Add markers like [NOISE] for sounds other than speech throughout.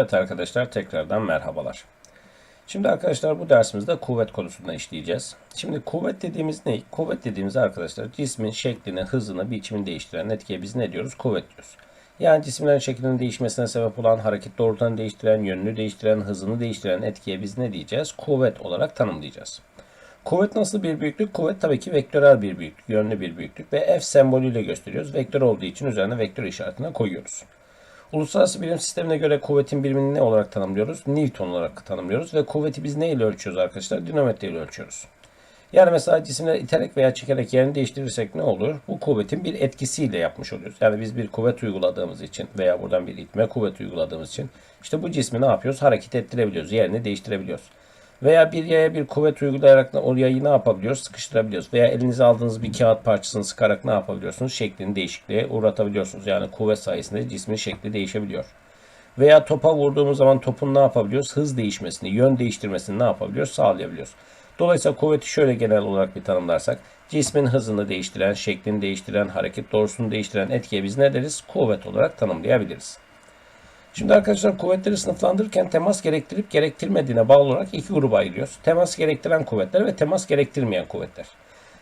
Evet arkadaşlar tekrardan merhabalar. Şimdi arkadaşlar bu dersimizde kuvvet konusunda işleyeceğiz. Şimdi kuvvet dediğimiz ne? Kuvvet dediğimiz arkadaşlar cismin şeklini, hızını, biçimini değiştiren etkiye biz ne diyoruz? Kuvvet diyoruz. Yani cisimlerin şeklinin değişmesine sebep olan, hareket doğrultularını değiştiren, yönünü değiştiren, hızını değiştiren etkiye biz ne diyeceğiz? Kuvvet olarak tanımlayacağız. Kuvvet nasıl bir büyüklük? Kuvvet tabii ki vektörel bir büyüklük, yönlü bir büyüklük ve F sembolüyle gösteriyoruz. Vektör olduğu için üzerine vektör işaretine koyuyoruz. Uluslararası bilim sistemine göre kuvvetin birimini ne olarak tanımlıyoruz? Newton olarak tanımlıyoruz ve kuvveti biz ne ile ölçüyoruz arkadaşlar? Dinamometre ile ölçüyoruz. Yani mesela cisimleri iterek veya çekerek yerini değiştirirsek ne olur? Bu kuvvetin bir etkisiyle yapmış oluyoruz. Yani biz bir kuvvet uyguladığımız için veya buradan bir itme kuvvet uyguladığımız için işte bu cismi ne yapıyoruz? Hareket ettirebiliyoruz. Yerini değiştirebiliyoruz. Veya bir yaya bir kuvvet uygulayarak o yayı ne yapabiliyoruz? Sıkıştırabiliyoruz. Veya elinize aldığınız bir kağıt parçasını sıkarak ne yapabiliyorsunuz? Şeklini değişikliğe uğratabiliyorsunuz. Yani kuvvet sayesinde cismin şekli değişebiliyor. Veya topa vurduğumuz zaman topun ne yapabiliyoruz? Hız değişmesini, yön değiştirmesini ne yapabiliyoruz? Sağlayabiliyoruz. Dolayısıyla kuvveti şöyle genel olarak bir tanımlarsak cismin hızını değiştiren, şeklini değiştiren, hareket doğrusunu değiştiren etkiye biz ne deriz? Kuvvet olarak tanımlayabiliriz. Şimdi arkadaşlar kuvvetleri sınıflandırırken temas gerektirip gerektirmediğine bağlı olarak iki gruba ayırıyoruz. Temas gerektiren kuvvetler ve temas gerektirmeyen kuvvetler.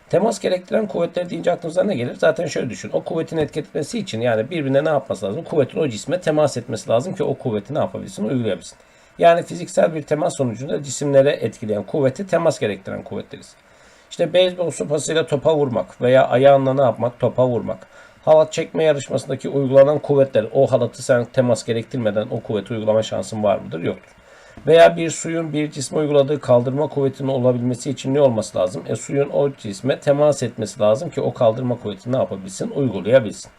Temas gerektiren kuvvetler deyince aklınıza ne gelir? Zaten şöyle düşün. O kuvvetin etki etmesi için yani birbirine ne yapması lazım? Kuvvetin o cisme temas etmesi lazım ki o kuvveti ne yapabilsin? Uygulayabilsin. Yani fiziksel bir temas sonucunda cisimlere etkileyen kuvveti temas gerektiren kuvvetleriz. İşte beyzbol sopasıyla topa vurmak veya ayağınla ne yapmak? Topa vurmak halat çekme yarışmasındaki uygulanan kuvvetler o halatı sen temas gerektirmeden o kuvveti uygulama şansın var mıdır? Yoktur. Veya bir suyun bir cisme uyguladığı kaldırma kuvvetinin olabilmesi için ne olması lazım? E suyun o cisme temas etmesi lazım ki o kaldırma kuvvetini ne yapabilsin? Uygulayabilsin.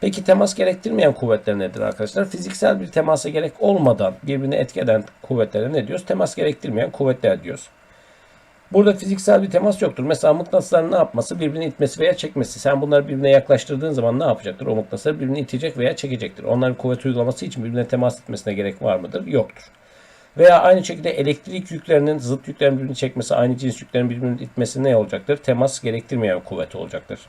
Peki temas gerektirmeyen kuvvetler nedir arkadaşlar? Fiziksel bir temasa gerek olmadan birbirine etki eden kuvvetlere ne diyoruz? Temas gerektirmeyen kuvvetler diyoruz. Burada fiziksel bir temas yoktur. Mesela mıknatısların ne yapması? Birbirini itmesi veya çekmesi. Sen bunları birbirine yaklaştırdığın zaman ne yapacaktır? O mıknatısları birbirini itecek veya çekecektir. Onların kuvvet uygulaması için birbirine temas etmesine gerek var mıdır? Yoktur. Veya aynı şekilde elektrik yüklerinin zıt yüklerin birbirini çekmesi, aynı cins yüklerin birbirini itmesi ne olacaktır? Temas gerektirmeyen kuvvet olacaktır.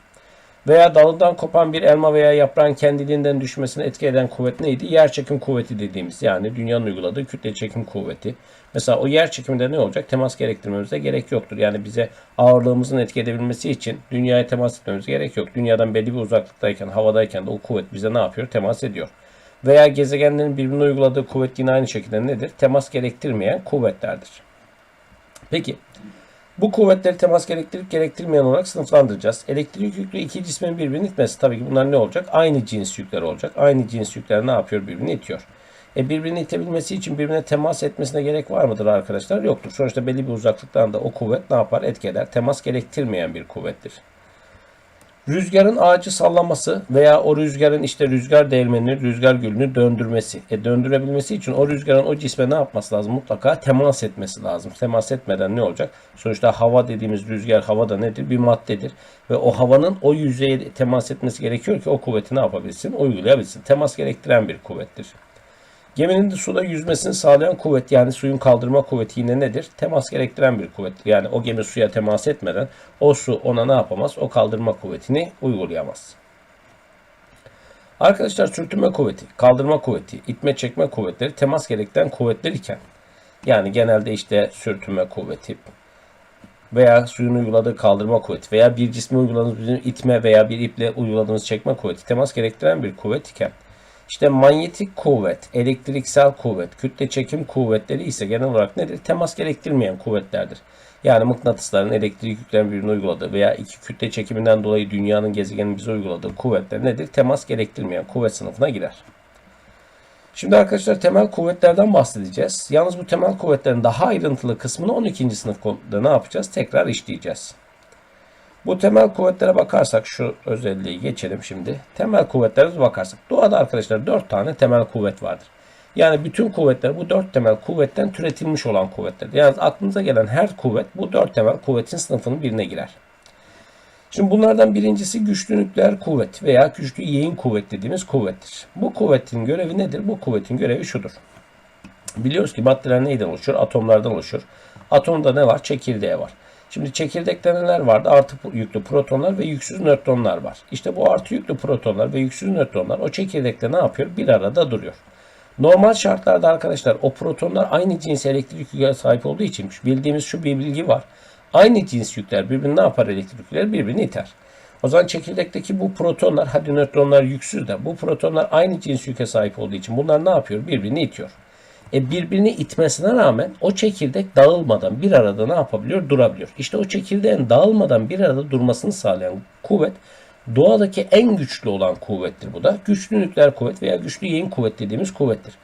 Veya dalından kopan bir elma veya yaprağın kendiliğinden düşmesine etki eden kuvvet neydi? Yer çekim kuvveti dediğimiz yani dünyanın uyguladığı kütle çekim kuvveti. Mesela o yer çekiminde ne olacak? Temas gerektirmemize gerek yoktur. Yani bize ağırlığımızın etki edebilmesi için dünyaya temas etmemize gerek yok. Dünyadan belli bir uzaklıktayken, havadayken de o kuvvet bize ne yapıyor? Temas ediyor. Veya gezegenlerin birbirine uyguladığı kuvvet yine aynı şekilde nedir? Temas gerektirmeyen kuvvetlerdir. Peki bu kuvvetleri temas gerektirip gerektirmeyen olarak sınıflandıracağız. Elektrik yüklü iki cismin birbirini itmesi. Tabii ki bunlar ne olacak? Aynı cins yükler olacak. Aynı cins yükler ne yapıyor? Birbirini itiyor. E birbirini itebilmesi için birbirine temas etmesine gerek var mıdır arkadaşlar? Yoktur. Sonuçta belli bir uzaklıktan da o kuvvet ne yapar? Etki eder. Temas gerektirmeyen bir kuvvettir. Rüzgarın ağacı sallaması veya o rüzgarın işte rüzgar değirmenini, rüzgar gülünü döndürmesi. E döndürebilmesi için o rüzgarın o cisme ne yapması lazım? Mutlaka temas etmesi lazım. Temas etmeden ne olacak? Sonuçta hava dediğimiz rüzgar hava da nedir? Bir maddedir. Ve o havanın o yüzeye temas etmesi gerekiyor ki o kuvveti ne yapabilsin? Uygulayabilsin. Temas gerektiren bir kuvvettir. Geminin de suda yüzmesini sağlayan kuvvet yani suyun kaldırma kuvveti yine nedir? Temas gerektiren bir kuvvettir. Yani o gemi suya temas etmeden o su ona ne yapamaz? O kaldırma kuvvetini uygulayamaz. Arkadaşlar sürtünme kuvveti, kaldırma kuvveti, itme çekme kuvvetleri temas gerektiren kuvvetler iken yani genelde işte sürtünme kuvveti veya suyun uyguladığı kaldırma kuvveti veya bir cisme uyguladığımız itme veya bir iple uyguladığımız çekme kuvveti temas gerektiren bir kuvvet iken işte manyetik kuvvet, elektriksel kuvvet, kütle çekim kuvvetleri ise genel olarak nedir? Temas gerektirmeyen kuvvetlerdir. Yani mıknatısların elektrik yüklerin birbirine uyguladığı veya iki kütle çekiminden dolayı dünyanın gezegenin bize uyguladığı kuvvetler nedir? Temas gerektirmeyen kuvvet sınıfına girer. Şimdi arkadaşlar temel kuvvetlerden bahsedeceğiz. Yalnız bu temel kuvvetlerin daha ayrıntılı kısmını 12. sınıfta ne yapacağız? Tekrar işleyeceğiz. Bu temel kuvvetlere bakarsak şu özelliği geçelim şimdi. Temel kuvvetlerimize bakarsak. Doğada arkadaşlar 4 tane temel kuvvet vardır. Yani bütün kuvvetler bu 4 temel kuvvetten türetilmiş olan kuvvetler. Yani aklınıza gelen her kuvvet bu 4 temel kuvvetin sınıfının birine girer. Şimdi bunlardan birincisi güçlü nükleer kuvvet veya güçlü yeğin kuvvet dediğimiz kuvvettir. Bu kuvvetin görevi nedir? Bu kuvvetin görevi şudur. Biliyoruz ki maddeler neyden oluşur? Atomlardan oluşur. Atomda ne var? Çekirdeği var. Şimdi çekirdekte neler vardı? Artı yüklü protonlar ve yüksüz nötronlar var. İşte bu artı yüklü protonlar ve yüksüz nötronlar o çekirdekte ne yapıyor? Bir arada duruyor. Normal şartlarda arkadaşlar o protonlar aynı cins elektrik yüküne sahip olduğu için bildiğimiz şu bir bilgi var. Aynı cins yükler birbirini ne yapar elektrik yükleri? Birbirini iter. O zaman çekirdekteki bu protonlar, hadi nötronlar yüksüz de bu protonlar aynı cins yüke sahip olduğu için bunlar ne yapıyor? Birbirini itiyor. E birbirini itmesine rağmen o çekirdek dağılmadan bir arada ne yapabiliyor? Durabiliyor. İşte o çekirdeğin dağılmadan bir arada durmasını sağlayan kuvvet doğadaki en güçlü olan kuvvettir bu da. Güçlü nükleer kuvvet veya güçlü yayın kuvvet dediğimiz kuvvettir.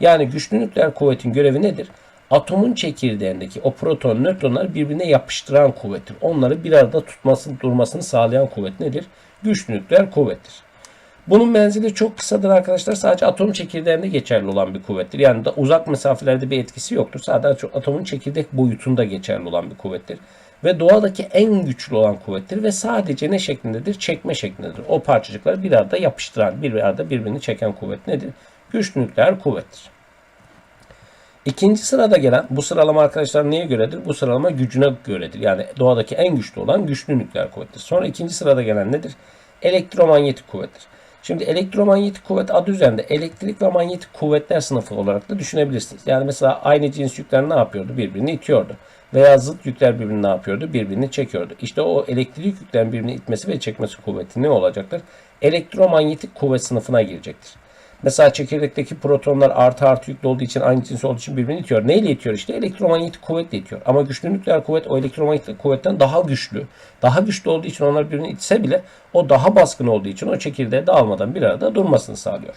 Yani güçlü nükleer kuvvetin görevi nedir? Atomun çekirdeğindeki o proton, nötronlar birbirine yapıştıran kuvvettir. Onları bir arada tutmasını, durmasını sağlayan kuvvet nedir? Güçlü nükleer kuvvettir. Bunun menzili çok kısadır arkadaşlar. Sadece atom çekirdeğinde geçerli olan bir kuvvettir. Yani da uzak mesafelerde bir etkisi yoktur. Sadece atomun çekirdek boyutunda geçerli olan bir kuvvettir. Ve doğadaki en güçlü olan kuvvettir ve sadece ne şeklindedir? Çekme şeklindedir. O parçacıkları bir arada yapıştıran, bir arada birbirini çeken kuvvet nedir? Güçlü nükleer kuvvettir. İkinci sırada gelen bu sıralama arkadaşlar neye göredir? Bu sıralama gücüne göredir. Yani doğadaki en güçlü olan güçlü nükleer kuvvettir. Sonra ikinci sırada gelen nedir? Elektromanyetik kuvvettir. Şimdi elektromanyetik kuvvet adı üzerinde elektrik ve manyetik kuvvetler sınıfı olarak da düşünebilirsiniz. Yani mesela aynı cins yükler ne yapıyordu? Birbirini itiyordu. Veya zıt yükler birbirini ne yapıyordu? Birbirini çekiyordu. İşte o elektrik yüklerin birbirini itmesi ve çekmesi kuvveti ne olacaktır? Elektromanyetik kuvvet sınıfına girecektir. Mesela çekirdekteki protonlar artı artı yüklü olduğu için aynı cins olduğu için birbirini itiyor. Neyle itiyor işte? Elektromanyetik kuvvetle itiyor. Ama güçlü nükleer kuvvet o elektromanyetik kuvvetten daha güçlü. Daha güçlü olduğu için onlar birbirini itse bile o daha baskın olduğu için o çekirdeğe dağılmadan bir arada durmasını sağlıyor.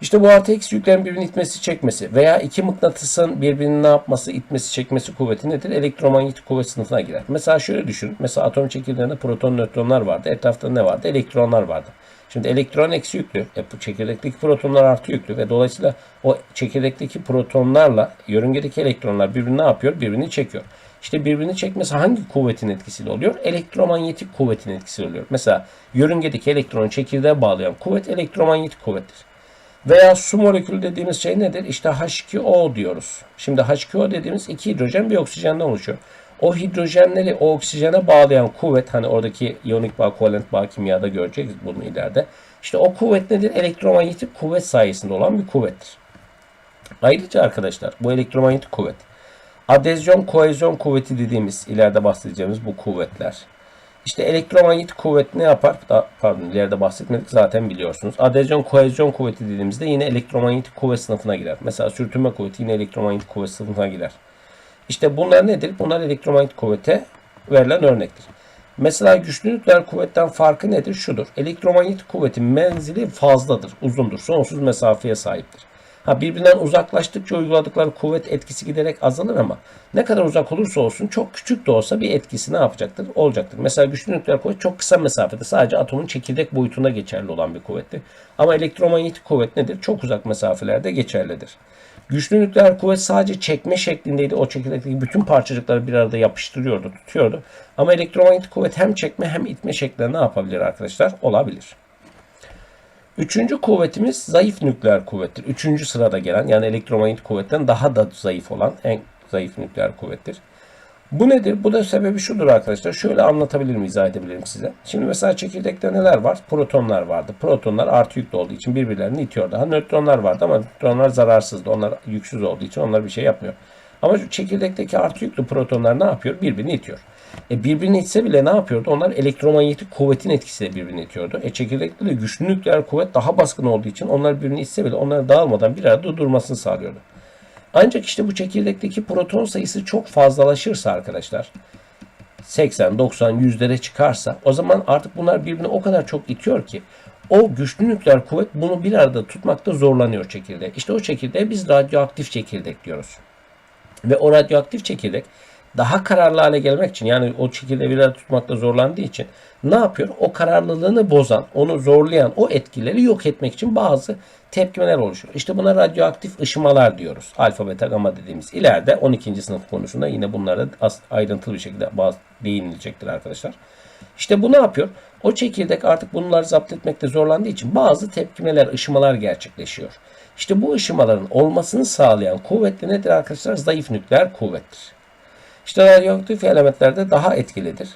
İşte bu artı eksi yüklerin birbirini itmesi çekmesi veya iki mıknatısın birbirini ne yapması itmesi çekmesi kuvveti nedir? Elektromanyetik kuvvet sınıfına girer. Mesela şöyle düşün. Mesela atom çekirdeğinde proton nötronlar vardı. Etrafta ne vardı? Elektronlar vardı. Şimdi elektron eksi yüklü. E, çekirdekteki protonlar artı yüklü ve dolayısıyla o çekirdekteki protonlarla yörüngedeki elektronlar birbirini ne yapıyor? Birbirini çekiyor. İşte birbirini çekmesi hangi kuvvetin etkisiyle oluyor? Elektromanyetik kuvvetin etkisiyle oluyor. Mesela yörüngedeki elektronu çekirdeğe bağlayan kuvvet elektromanyetik kuvvettir. Veya su molekülü dediğimiz şey nedir? İşte H2O diyoruz. Şimdi H2O dediğimiz iki hidrojen bir oksijenden oluşuyor. O hidrojenleri o oksijene bağlayan kuvvet hani oradaki iyonik bağ, kovalent bağ kimyada göreceğiz bunu ileride. İşte o kuvvet nedir? Elektromanyetik kuvvet sayesinde olan bir kuvvettir. Ayrıca arkadaşlar bu elektromanyetik kuvvet adezyon kohezyon kuvveti dediğimiz ileride bahsedeceğimiz bu kuvvetler. İşte elektromanyetik kuvvet ne yapar? Da, pardon ileride bahsetmedik zaten biliyorsunuz. Adezyon kohezyon kuvveti dediğimizde yine elektromanyetik kuvvet sınıfına girer. Mesela sürtünme kuvveti yine elektromanyetik kuvvet sınıfına girer. İşte bunlar nedir? Bunlar elektromanyetik kuvvete verilen örnektir. Mesela güçlü nükleer kuvvetten farkı nedir? Şudur. Elektromanyetik kuvvetin menzili fazladır, uzundur, sonsuz mesafeye sahiptir. Ha birbirinden uzaklaştıkça uyguladıkları kuvvet etkisi giderek azalır ama ne kadar uzak olursa olsun çok küçük de olsa bir etkisi ne yapacaktır? Olacaktır. Mesela güçlü nükleer kuvvet çok kısa mesafede sadece atomun çekirdek boyutunda geçerli olan bir kuvvettir. Ama elektromanyetik kuvvet nedir? Çok uzak mesafelerde geçerlidir. Güçlü nükleer kuvvet sadece çekme şeklindeydi. O çekirdekteki bütün parçacıkları bir arada yapıştırıyordu, tutuyordu. Ama elektromanyetik kuvvet hem çekme hem itme şeklinde ne yapabilir arkadaşlar? Olabilir. Üçüncü kuvvetimiz zayıf nükleer kuvvettir. Üçüncü sırada gelen yani elektromanyetik kuvvetten daha da zayıf olan en zayıf nükleer kuvvettir. Bu nedir? Bu da sebebi şudur arkadaşlar. Şöyle anlatabilirim, izah edebilirim size. Şimdi mesela çekirdekte neler var? Protonlar vardı. Protonlar artı yüklü olduğu için birbirlerini itiyor. Daha nötronlar vardı ama nötronlar zararsızdı. Onlar yüksüz olduğu için onlar bir şey yapmıyor. Ama şu çekirdekteki artı yüklü protonlar ne yapıyor? Birbirini itiyor. E birbirini itse bile ne yapıyordu? Onlar elektromanyetik kuvvetin etkisiyle birbirini itiyordu. E çekirdekte de güçlü nükleer kuvvet daha baskın olduğu için onlar birbirini itse bile onları dağılmadan bir arada durmasını sağlıyordu. Ancak işte bu çekirdekteki proton sayısı çok fazlalaşırsa arkadaşlar 80, 90, yüzlere çıkarsa o zaman artık bunlar birbirini o kadar çok itiyor ki o güçlü nükleer kuvvet bunu bir arada tutmakta zorlanıyor çekirdek. İşte o çekirdeğe biz radyoaktif çekirdek diyoruz. Ve o radyoaktif çekirdek daha kararlı hale gelmek için yani o çekirdeği bir tutmakta zorlandığı için ne yapıyor? O kararlılığını bozan, onu zorlayan o etkileri yok etmek için bazı tepkimeler oluşuyor. İşte buna radyoaktif ışımalar diyoruz. Alfa, beta, gamma dediğimiz. İleride 12. sınıf konusunda yine bunlara ayrıntılı bir şekilde değinilecektir arkadaşlar. İşte bu ne yapıyor? O çekirdek artık bunları zapt etmekte zorlandığı için bazı tepkimeler, ışımalar gerçekleşiyor. İşte bu ışımaların olmasını sağlayan kuvvet nedir arkadaşlar? Zayıf nükleer kuvvettir. İşte radyoaktif elementlerde daha etkilidir.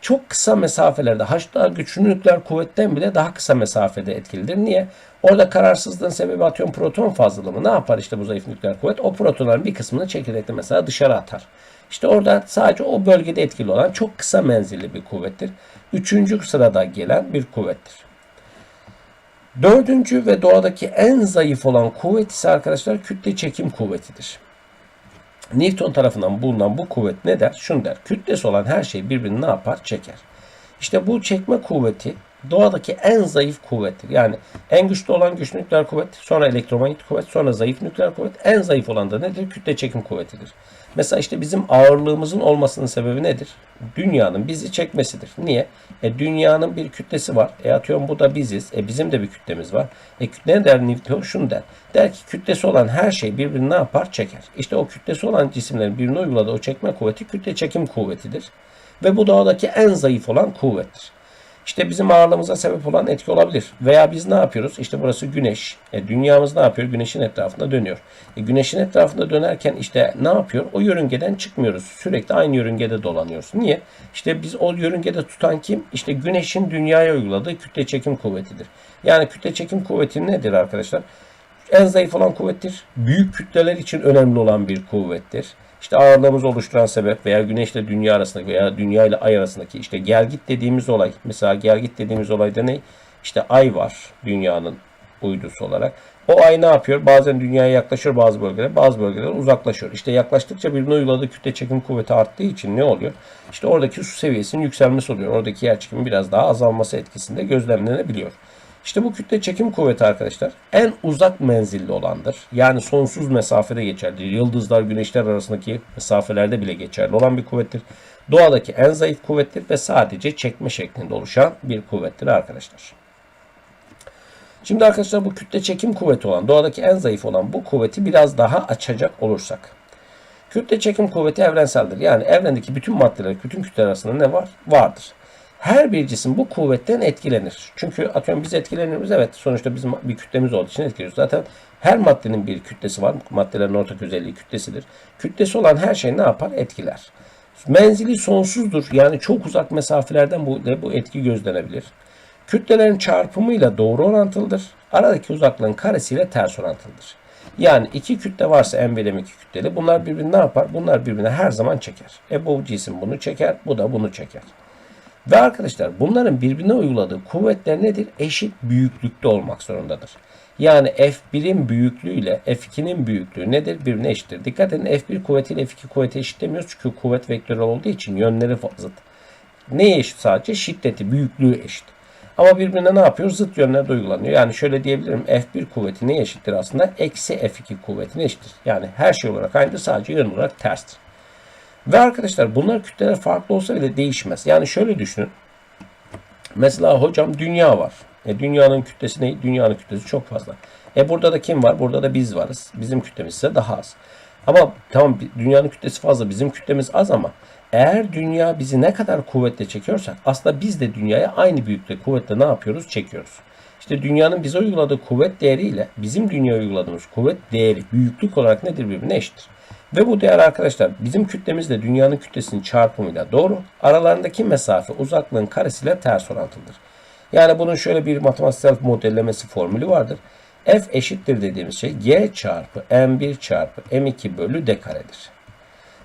çok kısa mesafelerde H daha güçlü nükleer kuvvetten bile daha kısa mesafede etkilidir. Niye? Orada kararsızlığın sebebi atıyorum proton fazlalığı mı? Ne yapar işte bu zayıf nükleer kuvvet? O protonların bir kısmını çekirdekte mesela dışarı atar. İşte orada sadece o bölgede etkili olan çok kısa menzilli bir kuvvettir. Üçüncü sırada gelen bir kuvvettir. Dördüncü ve doğadaki en zayıf olan kuvvet ise arkadaşlar kütle çekim kuvvetidir. Newton tarafından bulunan bu kuvvet ne der? Şunu der. Kütlesi olan her şey birbirini ne yapar? Çeker. İşte bu çekme kuvveti doğadaki en zayıf kuvvettir. Yani en güçlü olan güçlü nükleer kuvvet, sonra elektromanyetik kuvvet, sonra zayıf nükleer kuvvet. En zayıf olan da nedir? Kütle çekim kuvvetidir. Mesela işte bizim ağırlığımızın olmasının sebebi nedir? Dünyanın bizi çekmesidir. Niye? E dünyanın bir kütlesi var. E atıyorum bu da biziz. E bizim de bir kütlemiz var. E ne der Newton? Şunu der. Der ki kütlesi olan her şey birbirini ne yapar? Çeker. İşte o kütlesi olan cisimlerin birbirine uyguladığı o çekme kuvveti kütle çekim kuvvetidir. Ve bu doğadaki en zayıf olan kuvvettir. İşte bizim ağırlığımıza sebep olan etki olabilir. Veya biz ne yapıyoruz? İşte burası güneş. E, dünyamız ne yapıyor? Güneşin etrafında dönüyor. E, güneşin etrafında dönerken işte ne yapıyor? O yörüngeden çıkmıyoruz. Sürekli aynı yörüngede dolanıyoruz. Niye? İşte biz o yörüngede tutan kim? İşte güneşin dünyaya uyguladığı kütle çekim kuvvetidir. Yani kütle çekim kuvveti nedir arkadaşlar? En zayıf olan kuvvettir. Büyük kütleler için önemli olan bir kuvvettir. İşte ağırlığımızı oluşturan sebep veya güneşle dünya arasındaki veya dünya ile ay arasındaki işte gel git dediğimiz olay. Mesela gel git dediğimiz olayda ne? İşte ay var dünyanın uydusu olarak. O ay ne yapıyor? Bazen dünyaya yaklaşıyor bazı bölgelere, bazı bölgelere uzaklaşıyor. İşte yaklaştıkça birbirine uyguladığı kütle çekim kuvveti arttığı için ne oluyor? İşte oradaki su seviyesinin yükselmesi oluyor. Oradaki yer çekimi biraz daha azalması etkisinde gözlemlenebiliyor. İşte bu kütle çekim kuvveti arkadaşlar en uzak menzilli olandır. Yani sonsuz mesafede geçerli. Yıldızlar, güneşler arasındaki mesafelerde bile geçerli olan bir kuvvettir. Doğadaki en zayıf kuvvettir ve sadece çekme şeklinde oluşan bir kuvvettir arkadaşlar. Şimdi arkadaşlar bu kütle çekim kuvveti olan, doğadaki en zayıf olan bu kuvveti biraz daha açacak olursak. Kütle çekim kuvveti evrenseldir. Yani evrendeki bütün maddeler, bütün kütleler arasında ne var? Vardır. Her bir cisim bu kuvvetten etkilenir. Çünkü atıyorum biz etkileniyoruz. Evet sonuçta bizim bir kütlemiz olduğu için etkiliyoruz. Zaten her maddenin bir kütlesi var. Maddelerin ortak özelliği kütlesidir. Kütlesi olan her şey ne yapar? Etkiler. Menzili sonsuzdur. Yani çok uzak mesafelerden bu, bu etki gözlenebilir. Kütlelerin çarpımıyla doğru orantılıdır. Aradaki uzaklığın karesiyle ters orantılıdır. Yani iki kütle varsa M ve M2 kütleli. Bunlar birbirini ne yapar? Bunlar birbirine her zaman çeker. E bu cisim bunu çeker, bu da bunu çeker. Ve arkadaşlar bunların birbirine uyguladığı kuvvetler nedir? Eşit büyüklükte olmak zorundadır. Yani F1'in büyüklüğü ile F2'nin büyüklüğü nedir? Birbirine eşittir. Dikkat edin F1 kuvveti ile F2 kuvveti eşitlemiyoruz. Çünkü kuvvet vektörel olduğu için yönleri zıt. Neye eşit sadece? Şiddeti, büyüklüğü eşit. Ama birbirine ne yapıyor? Zıt yönlerde uygulanıyor. Yani şöyle diyebilirim. F1 kuvveti neye eşittir aslında? Eksi F2 kuvvetine eşittir. Yani her şey olarak aynıdır. Sadece yön olarak terstir. Ve arkadaşlar bunlar kütleler farklı olsa bile değişmez. Yani şöyle düşünün. Mesela hocam dünya var. E, dünyanın kütlesi ne? Dünyanın kütlesi çok fazla. E burada da kim var? Burada da biz varız. Bizim kütlemiz ise daha az. Ama tamam dünyanın kütlesi fazla, bizim kütlemiz az ama eğer dünya bizi ne kadar kuvvetle çekiyorsak aslında biz de dünyaya aynı büyüklükte kuvvetle ne yapıyoruz? Çekiyoruz. İşte dünyanın bize uyguladığı kuvvet değeriyle bizim dünyaya uyguladığımız kuvvet değeri büyüklük olarak nedir birbirine eşittir. Ve bu değer arkadaşlar bizim kütlemizle dünyanın kütlesinin çarpımıyla doğru. Aralarındaki mesafe uzaklığın karesiyle ters orantılıdır. Yani bunun şöyle bir matematiksel modellemesi formülü vardır. F eşittir dediğimiz şey G çarpı M1 çarpı M2 bölü D karedir.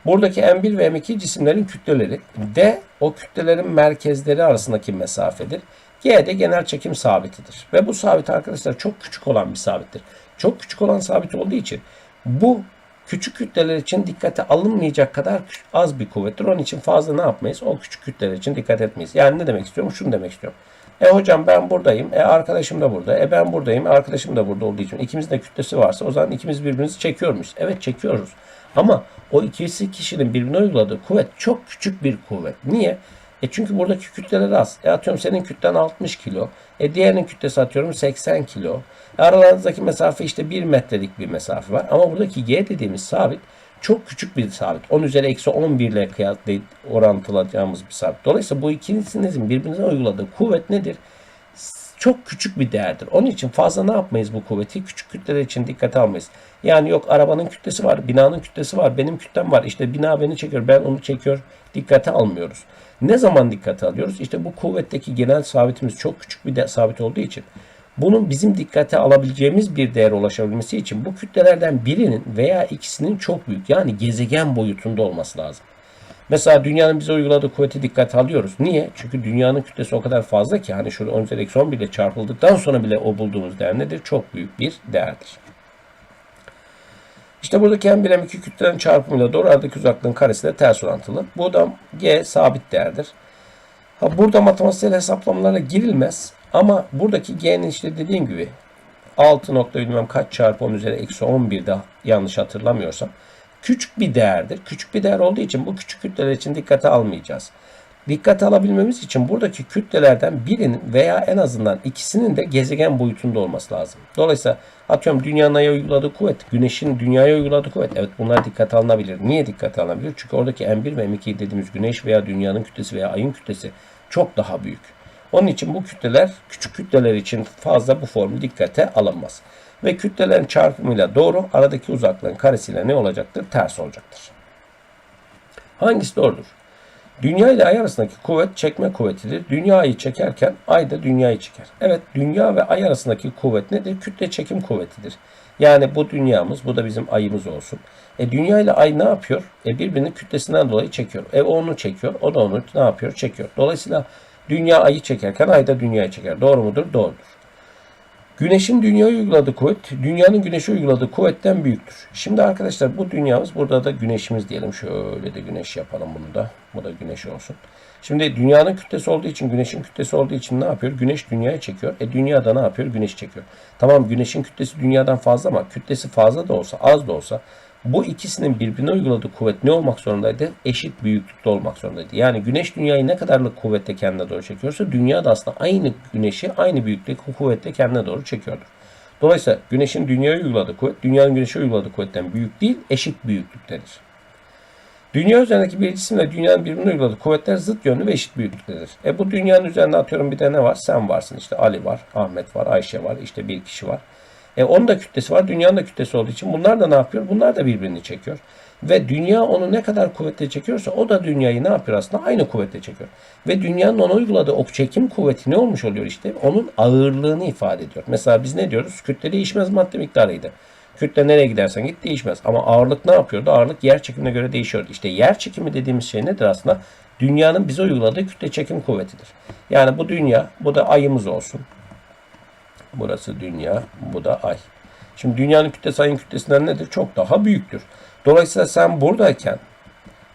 Buradaki M1 ve M2 cisimlerin kütleleri. D o kütlelerin merkezleri arasındaki mesafedir. G de genel çekim sabitidir. Ve bu sabit arkadaşlar çok küçük olan bir sabittir. Çok küçük olan sabit olduğu için bu küçük kütleler için dikkate alınmayacak kadar az bir kuvvettir. Onun için fazla ne yapmayız? O küçük kütleler için dikkat etmeyiz. Yani ne demek istiyorum? Şunu demek istiyorum. E hocam ben buradayım. E arkadaşım da burada. E ben buradayım. Arkadaşım da burada olduğu için ikimizin de kütlesi varsa o zaman ikimiz birbirimizi çekiyormuş. Evet çekiyoruz. Ama o ikisi kişinin birbirine uyguladığı kuvvet çok küçük bir kuvvet. Niye? E çünkü buradaki kütleler az. E atıyorum senin kütlen 60 kilo. E diğerinin kütlesi atıyorum 80 kilo. E aralarınızdaki mesafe işte 1 metrelik bir mesafe var. Ama buradaki G dediğimiz sabit çok küçük bir sabit. 10 üzeri eksi 11 ile kıyaslayıp orantılayacağımız bir sabit. Dolayısıyla bu ikinizin birbirine uyguladığı kuvvet nedir? Çok küçük bir değerdir. Onun için fazla ne yapmayız bu kuvveti? Küçük kütleler için dikkate almayız. Yani yok arabanın kütlesi var, binanın kütlesi var, benim kütlem var. İşte bina beni çekiyor, ben onu çekiyor. Dikkate almıyoruz. Ne zaman dikkate alıyoruz? İşte bu kuvvetteki genel sabitimiz çok küçük bir de sabit olduğu için bunun bizim dikkate alabileceğimiz bir değer ulaşabilmesi için bu kütlelerden birinin veya ikisinin çok büyük yani gezegen boyutunda olması lazım. Mesela dünyanın bize uyguladığı kuvveti dikkate alıyoruz. Niye? Çünkü dünyanın kütlesi o kadar fazla ki hani şöyle 10 üzeri eksi 10 bile çarpıldıktan sonra bile o bulduğumuz değer nedir? Çok büyük bir değerdir. İşte buradaki hem 1 hem 2 kütlelerin çarpımıyla doğru aradaki uzaklığın karesi de ters orantılı. Bu da g sabit değerdir. Ha, burada matematiksel hesaplamalara girilmez. Ama buradaki g'nin işte dediğim gibi 6 nokta bilmem kaç çarpı 10 üzeri eksi 11'de yanlış hatırlamıyorsam küçük bir değerdir. Küçük bir değer olduğu için bu küçük kütleler için dikkate almayacağız. Dikkate alabilmemiz için buradaki kütlelerden birinin veya en azından ikisinin de gezegen boyutunda olması lazım. Dolayısıyla atıyorum dünyanın uyguladığı kuvvet, güneşin dünyaya uyguladığı kuvvet. Evet bunlar dikkate alınabilir. Niye dikkate alınabilir? Çünkü oradaki M1 ve M2 dediğimiz güneş veya dünyanın kütlesi veya ayın kütlesi çok daha büyük. Onun için bu kütleler küçük kütleler için fazla bu formül dikkate alınmaz. Ve kütlelerin çarpımıyla doğru aradaki uzaklığın karesiyle ne olacaktır? Ters olacaktır. Hangisi doğrudur? Dünya ile ay arasındaki kuvvet çekme kuvvetidir. Dünya ayı çekerken ay da dünyayı çeker. Evet dünya ve ay arasındaki kuvvet nedir? Kütle çekim kuvvetidir. Yani bu dünyamız, bu da bizim ayımız olsun. E dünya ile ay ne yapıyor? E birbirini kütlesinden dolayı çekiyor. E o onu çekiyor, o da onu ne yapıyor? Çekiyor. Dolayısıyla dünya ayı çekerken ay da dünyayı çeker. Doğru mudur? Doğrudur. Güneşin dünyaya uyguladığı kuvvet, dünyanın güneşe uyguladığı kuvvetten büyüktür. Şimdi arkadaşlar bu dünyamız, burada da güneşimiz diyelim. Şöyle de güneş yapalım bunu da. Bu da güneş olsun. Şimdi dünyanın kütlesi olduğu için, güneşin kütlesi olduğu için ne yapıyor? Güneş dünyaya çekiyor. E dünya da ne yapıyor? Güneş çekiyor. Tamam güneşin kütlesi dünyadan fazla ama kütlesi fazla da olsa, az da olsa bu ikisinin birbirine uyguladığı kuvvet ne olmak zorundaydı? Eşit büyüklükte olmak zorundaydı. Yani güneş dünyayı ne kadarlık kuvvetle kendine doğru çekiyorsa dünya da aslında aynı güneşi aynı büyüklükte kuvvetle kendine doğru çekiyordur. Dolayısıyla güneşin dünyaya uyguladığı kuvvet dünyanın güneşe uyguladığı kuvvetten büyük değil eşit büyüklüktedir. Dünya üzerindeki bir cisimle dünyanın birbirine uyguladığı kuvvetler zıt yönlü ve eşit büyüklüktedir. E bu dünyanın üzerinde atıyorum bir de ne var? Sen varsın işte Ali var, Ahmet var, Ayşe var, işte bir kişi var. E onun da kütlesi var, dünyanın da kütlesi olduğu için bunlar da ne yapıyor? Bunlar da birbirini çekiyor. Ve dünya onu ne kadar kuvvetle çekiyorsa o da dünyayı ne yapıyor aslında? Aynı kuvvetle çekiyor. Ve dünyanın ona uyguladığı o çekim kuvveti ne olmuş oluyor işte? Onun ağırlığını ifade ediyor. Mesela biz ne diyoruz? Kütle değişmez madde miktarıydı. Kütle nereye gidersen git değişmez. Ama ağırlık ne yapıyordu? Ağırlık yer çekimine göre değişiyordu. İşte yer çekimi dediğimiz şey nedir aslında? Dünyanın bize uyguladığı kütle çekim kuvvetidir. Yani bu dünya, bu da ayımız olsun. Burası dünya, bu da ay. Şimdi dünyanın kütlesi ayın kütlesinden nedir? Çok daha büyüktür. Dolayısıyla sen buradayken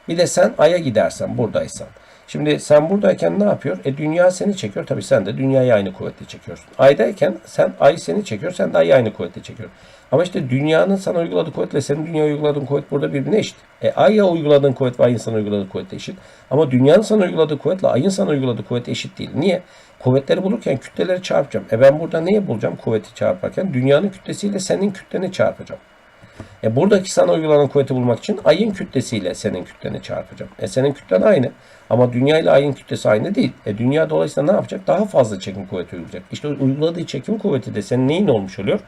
bir de sen aya gidersen buradaysan. Şimdi sen buradayken ne yapıyor? E dünya seni çekiyor. Tabii sen de dünyayı aynı kuvvetle çekiyorsun. Aydayken sen ay seni çekiyor. Sen de ayı aynı kuvvetle çekiyor. Ama işte dünyanın sana uyguladığı kuvvetle senin dünyaya uyguladığın kuvvet burada birbirine eşit. E aya uyguladığın kuvvet ve ayın sana uyguladığı kuvvet eşit. Ama dünyanın sana uyguladığı kuvvetle ayın sana uyguladığı kuvvet eşit değil. Niye? Kuvvetleri bulurken kütleleri çarpacağım. E ben burada neyi bulacağım kuvveti çarparken? Dünyanın kütlesiyle senin kütleni çarpacağım. E buradaki sana uygulanan kuvveti bulmak için ayın kütlesiyle senin kütleni çarpacağım. E senin kütlen aynı ama dünya ile ayın kütlesi aynı değil. E dünya dolayısıyla ne yapacak? Daha fazla çekim kuvveti uygulayacak. İşte uyguladığı çekim kuvveti de senin neyin olmuş oluyor?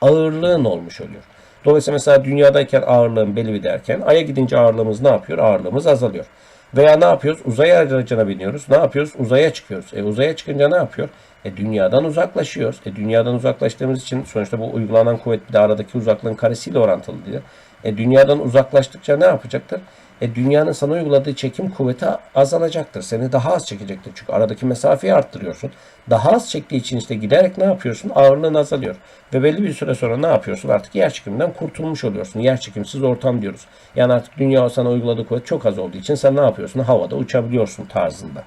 Ağırlığın olmuş oluyor. Dolayısıyla mesela dünyadayken ağırlığın belli bir derken aya gidince ağırlığımız ne yapıyor? Ağırlığımız azalıyor. Veya ne yapıyoruz? Uzay aracına biniyoruz. Ne yapıyoruz? Uzaya çıkıyoruz. E uzaya çıkınca ne yapıyor? E dünyadan uzaklaşıyoruz. E dünyadan uzaklaştığımız için sonuçta bu uygulanan kuvvet bir de aradaki uzaklığın karesiyle orantılı diye. E dünyadan uzaklaştıkça ne yapacaktır? E dünyanın sana uyguladığı çekim kuvveti azalacaktır. Seni daha az çekecektir. Çünkü aradaki mesafeyi arttırıyorsun. Daha az çektiği için işte giderek ne yapıyorsun? Ağırlığın azalıyor. Ve belli bir süre sonra ne yapıyorsun? Artık yer çekiminden kurtulmuş oluyorsun. Yer çekimsiz ortam diyoruz. Yani artık dünya sana uyguladığı kuvvet çok az olduğu için sen ne yapıyorsun? Havada uçabiliyorsun tarzında.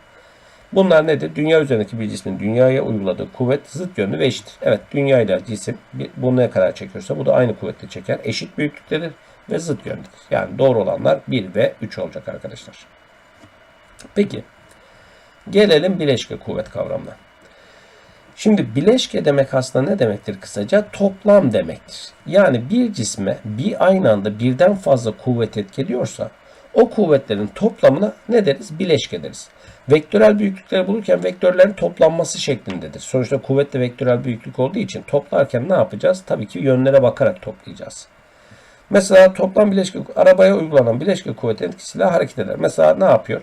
Bunlar nedir? Dünya üzerindeki bir cismin dünyaya uyguladığı kuvvet zıt yönlü ve eşittir. Evet dünya ile cisim bunu ne kadar çekiyorsa bu da aynı kuvvetle çeker. Eşit büyüklüktedir ve zıt yönlüdür. Yani doğru olanlar 1 ve 3 olacak arkadaşlar. Peki gelelim bileşke kuvvet kavramına. Şimdi bileşke demek aslında ne demektir kısaca? Toplam demektir. Yani bir cisme bir aynı anda birden fazla kuvvet etkiliyorsa O kuvvetlerin toplamına ne deriz? Bileşke deriz. Vektörel büyüklükleri bulurken vektörlerin toplanması şeklindedir. Sonuçta kuvvetli vektörel büyüklük olduğu için toplarken ne yapacağız? Tabii ki yönlere bakarak toplayacağız. Mesela toplam bileşke arabaya uygulanan bileşke kuvveti etkisiyle hareket eder. Mesela ne yapıyor?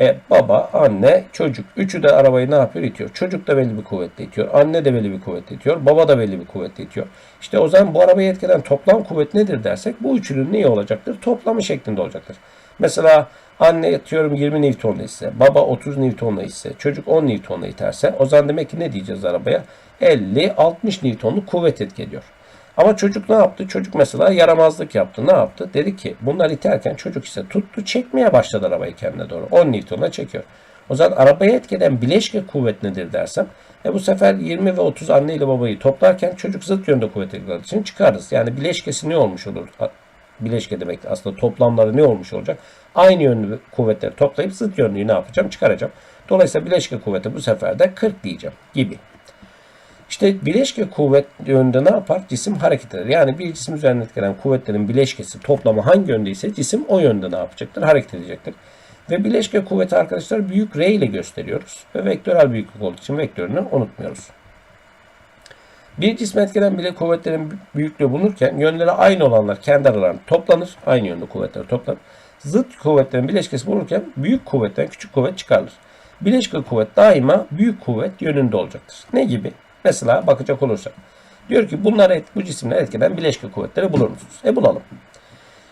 E, baba, anne, çocuk. Üçü de arabayı ne yapıyor? İtiyor. Çocuk da belli bir kuvvetle itiyor. Anne de belli bir kuvvetle itiyor. Baba da belli bir kuvvetle itiyor. İşte o zaman bu arabayı etkilen toplam kuvvet nedir dersek bu üçünün neyi olacaktır? Toplamı şeklinde olacaktır. Mesela anne yatıyorum 20 Newton'la ise, baba 30 Newton'la ise, çocuk 10 Newton'la iterse o zaman demek ki ne diyeceğiz arabaya? 50-60 Newton'luk kuvvet etki ediyor. Ama çocuk ne yaptı? Çocuk mesela yaramazlık yaptı. Ne yaptı? Dedi ki bunlar iterken çocuk ise tuttu çekmeye başladı arabayı kendine doğru. 10 Newton'a çekiyor. O zaman arabaya etkilen bileşke kuvvet nedir dersem e bu sefer 20 ve 30 anne ile babayı toplarken çocuk zıt yönde kuvvet etkilediği için çıkarız. Yani bileşkesi ne olmuş olur? Bileşke demek aslında toplamları ne olmuş olacak? Aynı yönlü kuvvetleri toplayıp zıt yönlüyü ne yapacağım? Çıkaracağım. Dolayısıyla bileşke kuvveti bu sefer de 40 diyeceğim gibi. İşte bileşke kuvvet yönünde ne yapar? Cisim hareket eder. Yani bir cisim üzerine etkilenen kuvvetlerin bileşkesi toplamı hangi yöndeyse cisim o yönde ne yapacaktır? Hareket edecektir. Ve bileşke kuvveti arkadaşlar büyük R ile gösteriyoruz. Ve vektörel büyüklük olduğu için vektörünü unutmuyoruz. Bir cisme etkilenen bile kuvvetlerin büyüklüğü bulunurken yönleri aynı olanlar kendi aralarında toplanır. Aynı yönde kuvvetler toplanır. Zıt kuvvetlerin bileşkesi bulunurken büyük kuvvetten küçük kuvvet çıkarılır. Bileşke kuvvet daima büyük kuvvet yönünde olacaktır. Ne gibi? Mesela bakacak olursak. Diyor ki bunlar et, bu cisimler etkeden bileşke kuvvetleri bulur musunuz? E bulalım.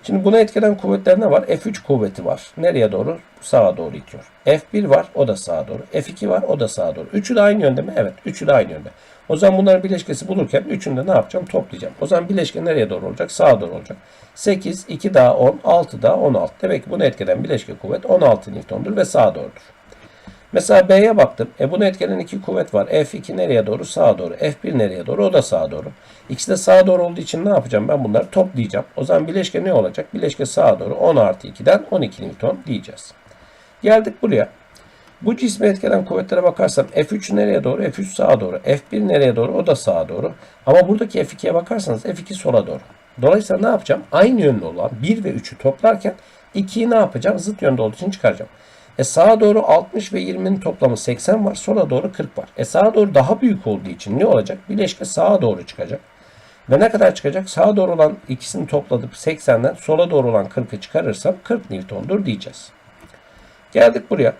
Şimdi buna etkeden kuvvetler ne var? F3 kuvveti var. Nereye doğru? Sağa doğru itiyor. F1 var. O da sağa doğru. F2 var. O da sağa doğru. Üçü de aynı yönde mi? Evet. Üçü de aynı yönde. O zaman bunların bileşkesi bulurken üçünü de ne yapacağım? Toplayacağım. O zaman bileşke nereye doğru olacak? Sağa doğru olacak. 8, 2 daha 10, 6 daha 16. Demek ki bunu etkeden bileşke kuvvet 16 Newton'dur ve sağa doğrudur. Mesela B'ye baktım. E bunu etkenen iki kuvvet var. F2 nereye doğru? Sağa doğru. F1 nereye doğru? O da sağa doğru. İkisi de sağa doğru olduğu için ne yapacağım? Ben bunları toplayacağım. O zaman bileşke ne olacak? Bileşke sağa doğru 10 artı 2'den 12 Newton diyeceğiz. Geldik buraya. Bu cisme etkilenen kuvvetlere bakarsam F3 nereye doğru? F3 sağa doğru. F1 nereye doğru? O da sağa doğru. Ama buradaki F2'ye bakarsanız F2 sola doğru. Dolayısıyla ne yapacağım? Aynı yönlü olan 1 ve 3'ü toplarken 2'yi ne yapacağım? Zıt yönde olduğu için çıkaracağım. E sağa doğru 60 ve 20'nin toplamı 80 var. Sola doğru 40 var. E sağa doğru daha büyük olduğu için ne olacak? Bileşke sağa doğru çıkacak. Ve ne kadar çıkacak? Sağa doğru olan ikisini topladıp 80'den sola doğru olan 40'ı çıkarırsam 40 Newton'dur diyeceğiz. Geldik buraya.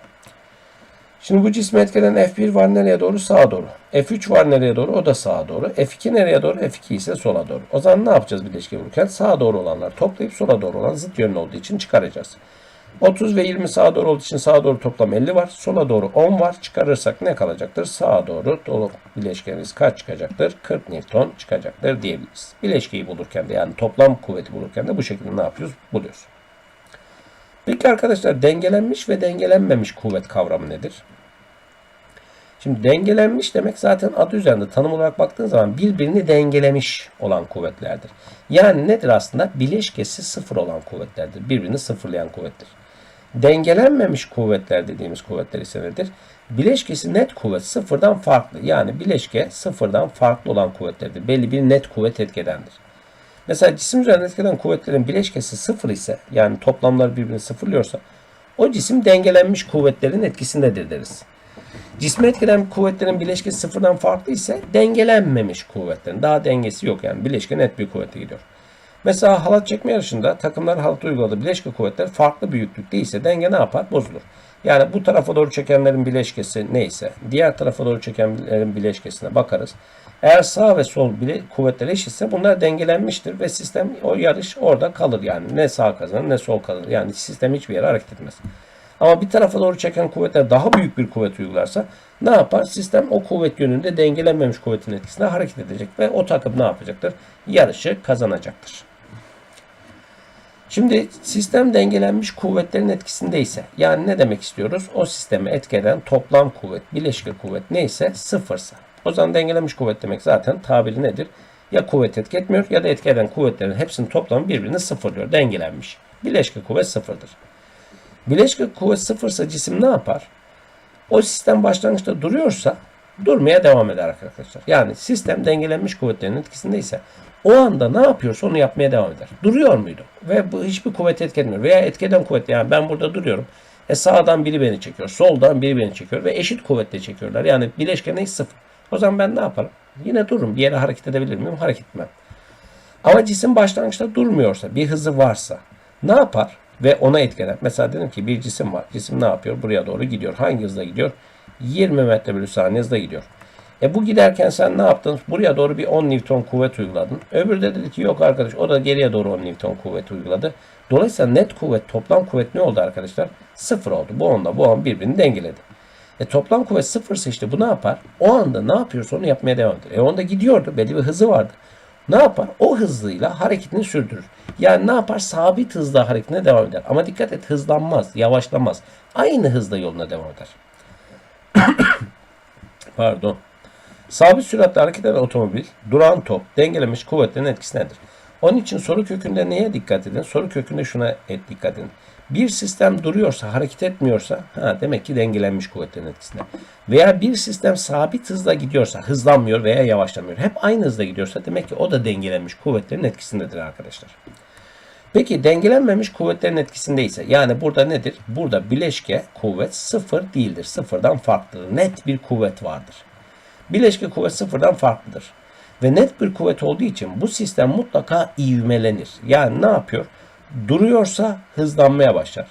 Şimdi bu cisme etkilenen F1 var nereye doğru? Sağa doğru. F3 var nereye doğru? O da sağa doğru. F2 nereye doğru? F2 ise sola doğru. O zaman ne yapacağız bileşke vururken? Sağa doğru olanlar toplayıp sola doğru olan zıt yönlü olduğu için çıkaracağız. 30 ve 20 sağa doğru olduğu için sağa doğru toplam 50 var. Sola doğru 10 var. Çıkarırsak ne kalacaktır? Sağa doğru dolu bileşkeniz kaç çıkacaktır? 40 Newton çıkacaktır diyebiliriz. Bileşkeyi bulurken de yani toplam kuvveti bulurken de bu şekilde ne yapıyoruz? Buluyoruz. Peki arkadaşlar dengelenmiş ve dengelenmemiş kuvvet kavramı nedir? Şimdi dengelenmiş demek zaten adı üzerinde tanım olarak baktığın zaman birbirini dengelemiş olan kuvvetlerdir. Yani nedir aslında? Bileşkesi sıfır olan kuvvetlerdir. Birbirini sıfırlayan kuvvettir. Dengelenmemiş kuvvetler dediğimiz kuvvetler ise nedir? Bileşkesi net kuvvet sıfırdan farklı. Yani bileşke sıfırdan farklı olan kuvvetlerdir. Belli bir net kuvvet etkedendir. Mesela cisim üzerinde etkilenen kuvvetlerin bileşkesi sıfır ise yani toplamları birbirini sıfırlıyorsa o cisim dengelenmiş kuvvetlerin etkisindedir deriz. Cisme etkilen kuvvetlerin bileşkesi sıfırdan farklı ise dengelenmemiş kuvvetlerin. Daha dengesi yok yani bileşke net bir kuvvete gidiyor. Mesela halat çekme yarışında takımlar halat uyguladığı bileşke kuvvetler farklı büyüklükte ise denge ne yapar? Bozulur. Yani bu tarafa doğru çekenlerin bileşkesi neyse diğer tarafa doğru çekenlerin bileşkesine bakarız. Eğer sağ ve sol bile kuvvetler eşitse bunlar dengelenmiştir ve sistem o yarış orada kalır yani. Ne sağ kazanır ne sol kalır. Yani sistem hiçbir yere hareket etmez. Ama bir tarafa doğru çeken kuvvetler daha büyük bir kuvvet uygularsa ne yapar? Sistem o kuvvet yönünde dengelenmemiş kuvvetin etkisine hareket edecek ve o takım ne yapacaktır? Yarışı kazanacaktır. Şimdi sistem dengelenmiş kuvvetlerin etkisindeyse yani ne demek istiyoruz? O sistemi etkeden toplam kuvvet, bileşke kuvvet neyse sıfırsa. O zaman dengelenmiş kuvvet demek zaten tabiri nedir? Ya kuvvet etki etmiyor ya da etki eden kuvvetlerin hepsinin toplamı birbirini sıfırlıyor. Dengelenmiş. Bileşke kuvvet sıfırdır. Bileşke kuvvet sıfırsa cisim ne yapar? O sistem başlangıçta duruyorsa durmaya devam eder arkadaşlar. Yani sistem dengelenmiş kuvvetlerin etkisindeyse o anda ne yapıyorsa onu yapmaya devam eder. Duruyor muydu? Ve bu hiçbir kuvvet etkiletmiyor. Veya etkeden kuvvet yani ben burada duruyorum. E sağdan biri beni çekiyor. Soldan biri beni çekiyor. Ve eşit kuvvetle çekiyorlar. Yani bileşken hiç sıfır. O zaman ben ne yaparım? Yine dururum. Bir yere hareket edebilir miyim? Hareket etmem. Ama cisim başlangıçta durmuyorsa, bir hızı varsa ne yapar? Ve ona etkiler. Mesela dedim ki bir cisim var. Cisim ne yapıyor? Buraya doğru gidiyor. Hangi hızla gidiyor? 20 metre bölü saniye hızla gidiyor. E bu giderken sen ne yaptın? Buraya doğru bir 10 Newton kuvvet uyguladın. Öbürü de dedi ki yok arkadaş o da geriye doğru 10 Newton kuvvet uyguladı. Dolayısıyla net kuvvet, toplam kuvvet ne oldu arkadaşlar? Sıfır oldu. Bu onunla bu on birbirini dengeledi. E toplam kuvvet sıfırsa işte bu ne yapar? O anda ne yapıyorsa onu yapmaya devam eder. E onda gidiyordu. Belli bir hızı vardı. Ne yapar? O hızıyla hareketini sürdürür. Yani ne yapar? Sabit hızla hareketine devam eder. Ama dikkat et hızlanmaz, yavaşlamaz. Aynı hızla yoluna devam eder. [COUGHS] Pardon. Sabit süratle hareket eden otomobil, duran top, dengelemiş kuvvetlerin etkisindedir. Onun için soru kökünde neye dikkat edin? Soru kökünde şuna et dikkat edin. Bir sistem duruyorsa, hareket etmiyorsa ha, demek ki dengelenmiş kuvvetlerin etkisinde. Veya bir sistem sabit hızla gidiyorsa, hızlanmıyor veya yavaşlamıyor. Hep aynı hızla gidiyorsa demek ki o da dengelenmiş kuvvetlerin etkisindedir arkadaşlar. Peki dengelenmemiş kuvvetlerin etkisindeyse yani burada nedir? Burada bileşke kuvvet sıfır değildir. Sıfırdan farklıdır. Net bir kuvvet vardır. Bileşke kuvvet sıfırdan farklıdır. Ve net bir kuvvet olduğu için bu sistem mutlaka ivmelenir. Yani ne yapıyor? Duruyorsa hızlanmaya başlar.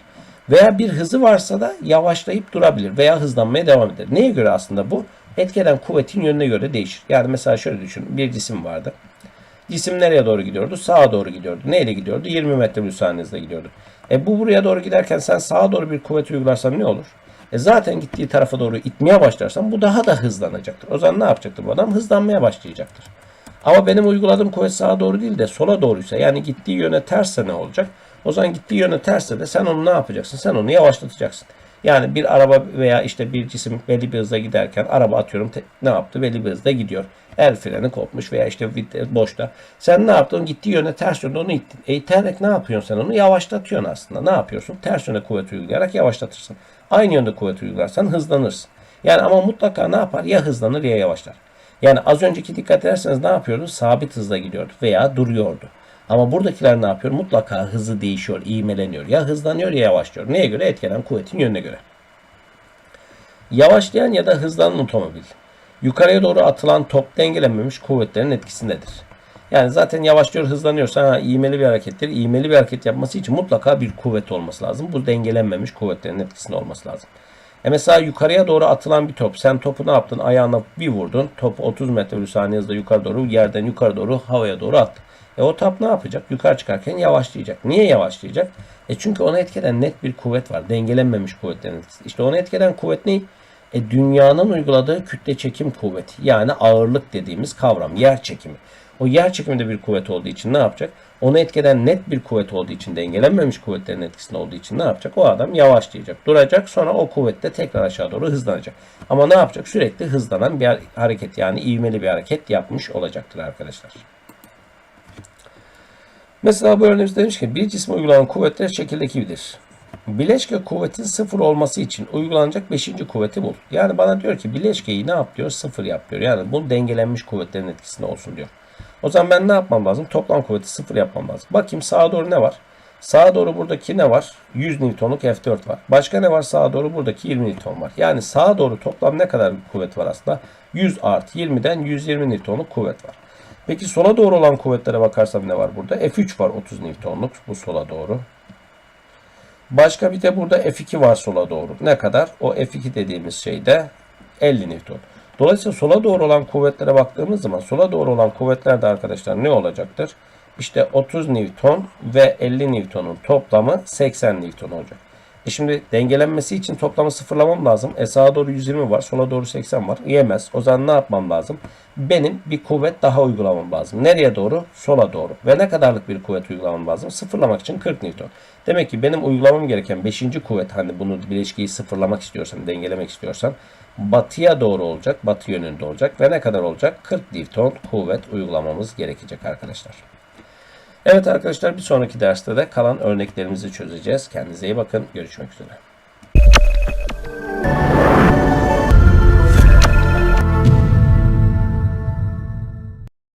Veya bir hızı varsa da yavaşlayıp durabilir veya hızlanmaya devam eder. Neye göre aslında bu? Etkeden kuvvetin yönüne göre değişir. Yani mesela şöyle düşün. Bir cisim vardı. Cisim nereye doğru gidiyordu? Sağa doğru gidiyordu. Neyle gidiyordu? 20 metre bölü saniye hızla gidiyordu. E bu buraya doğru giderken sen sağa doğru bir kuvvet uygularsan ne olur? E zaten gittiği tarafa doğru itmeye başlarsan bu daha da hızlanacaktır. O zaman ne yapacaktır bu adam? Hızlanmaya başlayacaktır. Ama benim uyguladığım kuvvet sağa doğru değil de sola doğruysa yani gittiği yöne tersse ne olacak? O zaman gittiği yöne tersse de sen onu ne yapacaksın? Sen onu yavaşlatacaksın. Yani bir araba veya işte bir cisim belli bir hızla giderken araba atıyorum ne yaptı? Belli bir hızda gidiyor. El freni kopmuş veya işte vites boşta. Sen ne yaptın? Gittiği yöne ters yönde onu ittin. E iterek ne yapıyorsun sen onu? Yavaşlatıyorsun aslında. Ne yapıyorsun? Ters yöne kuvvet uygulayarak yavaşlatırsın. Aynı yönde kuvvet uygularsan hızlanırsın. Yani ama mutlaka ne yapar? Ya hızlanır ya yavaşlar. Yani az önceki dikkat ederseniz ne yapıyordu? Sabit hızla gidiyordu veya duruyordu. Ama buradakiler ne yapıyor? Mutlaka hızı değişiyor, ivmeleniyor. Ya hızlanıyor ya yavaşlıyor. Neye göre? Etkilenen kuvvetin yönüne göre. Yavaşlayan ya da hızlanan otomobil. Yukarıya doğru atılan top dengelenmemiş kuvvetlerin etkisindedir. Yani zaten yavaşlıyor, hızlanıyorsa ha, ivmeli bir harekettir. İvmeli bir hareket yapması için mutlaka bir kuvvet olması lazım. Bu dengelenmemiş kuvvetlerin etkisinde olması lazım. E mesela yukarıya doğru atılan bir top. Sen topu ne yaptın? Ayağına bir vurdun. Top 30 metre bölü saniye hızla yukarı doğru yerden yukarı doğru havaya doğru attı. E o top ne yapacak? Yukarı çıkarken yavaşlayacak. Niye yavaşlayacak? E çünkü ona etkeden net bir kuvvet var. Dengelenmemiş kuvvetlerin etkisi. İşte ona etkeden kuvvet ne? E dünyanın uyguladığı kütle çekim kuvveti. Yani ağırlık dediğimiz kavram. Yer çekimi. O yer çekiminde bir kuvvet olduğu için ne yapacak? Onu etkeden net bir kuvvet olduğu için, dengelenmemiş kuvvetlerin etkisinde olduğu için ne yapacak? O adam yavaşlayacak, duracak. Sonra o kuvvetle tekrar aşağı doğru hızlanacak. Ama ne yapacak? Sürekli hızlanan bir hareket yani ivmeli bir hareket yapmış olacaktır arkadaşlar. Mesela bu örneğimizde demiş ki bir cisme uygulanan kuvvetler şekildeki gibidir. Bileşke kuvvetin sıfır olması için uygulanacak beşinci kuvveti bul. Yani bana diyor ki bileşkeyi ne yap diyor? Sıfır yap diyor. Yani bu dengelenmiş kuvvetlerin etkisinde olsun diyor. O zaman ben ne yapmam lazım? Toplam kuvveti sıfır yapmam lazım. Bakayım sağa doğru ne var? Sağa doğru buradaki ne var? 100 Newton'luk F4 var. Başka ne var? Sağa doğru buradaki 20 Newton var. Yani sağa doğru toplam ne kadar kuvvet var aslında? 100 artı 20'den 120 Newton'luk kuvvet var. Peki sola doğru olan kuvvetlere bakarsam ne var burada? F3 var 30 Newton'luk. Bu sola doğru. Başka bir de burada F2 var sola doğru. Ne kadar? O F2 dediğimiz şey de 50 Newton. Dolayısıyla sola doğru olan kuvvetlere baktığımız zaman sola doğru olan kuvvetler de arkadaşlar ne olacaktır? İşte 30 Newton ve 50 Newton'un toplamı 80 Newton olacak. E şimdi dengelenmesi için toplamı sıfırlamam lazım. E sağa doğru 120 var, sola doğru 80 var. Yemez. O zaman ne yapmam lazım? Benim bir kuvvet daha uygulamam lazım. Nereye doğru? Sola doğru. Ve ne kadarlık bir kuvvet uygulamam lazım? Sıfırlamak için 40 Newton. Demek ki benim uygulamam gereken 5. kuvvet hani bunu bileşkeyi sıfırlamak istiyorsam, dengelemek istiyorsam batıya doğru olacak. Batı yönünde olacak. Ve ne kadar olacak? 40 Newton kuvvet uygulamamız gerekecek arkadaşlar. Evet arkadaşlar bir sonraki derste de kalan örneklerimizi çözeceğiz. Kendinize iyi bakın. Görüşmek üzere.